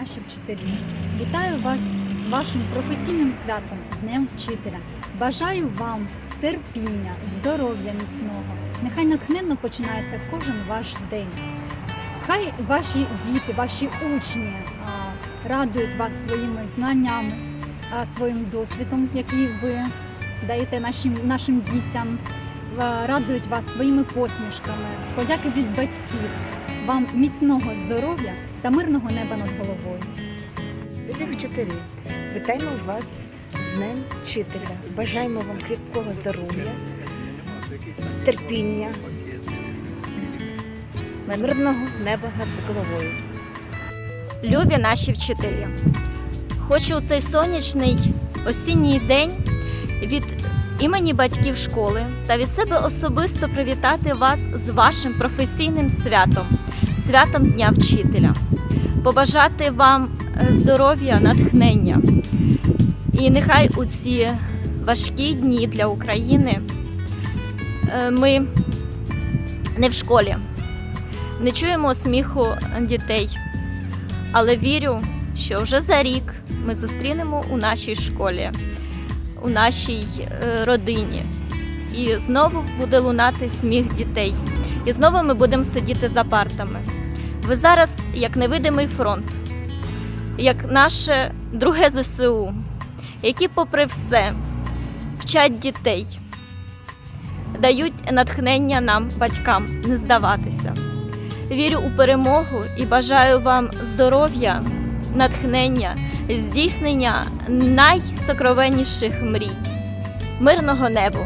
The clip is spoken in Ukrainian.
Наші вчителі, вітаю вас з вашим професійним святом Днем Вчителя. Бажаю вам терпіння, здоров'я міцного. Нехай натхненно починається кожен ваш день. Хай ваші діти, ваші учні радують вас своїми знаннями, своїм досвідом, який ви даєте нашим, нашим дітям, радують вас своїми посмішками, подяки від батьків. Вам міцного здоров'я та мирного неба над головою. Любі вчителі, вітаємо вас з Днем Вчителя. Бажаємо вам кріпкого здоров'я, терпіння, мирного неба над головою. Любі наші вчителі, хочу у цей сонячний осінній день від імені батьків школи та від себе особисто привітати вас з вашим професійним святом, святом Дня Вчителя, побажати вам е, здоров'я, натхнення. І нехай у ці важкі дні для України е, ми не в школі, не чуємо сміху дітей. Але вірю, що вже за рік ми зустрінемо у нашій школі, у нашій е, родині. І знову буде лунати сміх дітей. І знову ми будемо сидіти за партами. Ви зараз як невидимий фронт, як наше друге ЗСУ, які, попри все, вчать дітей, дають натхнення нам, батькам, не здаватися. Вірю у перемогу і бажаю вам здоров'я, натхнення, здійснення найсокровенніших мрій, мирного небу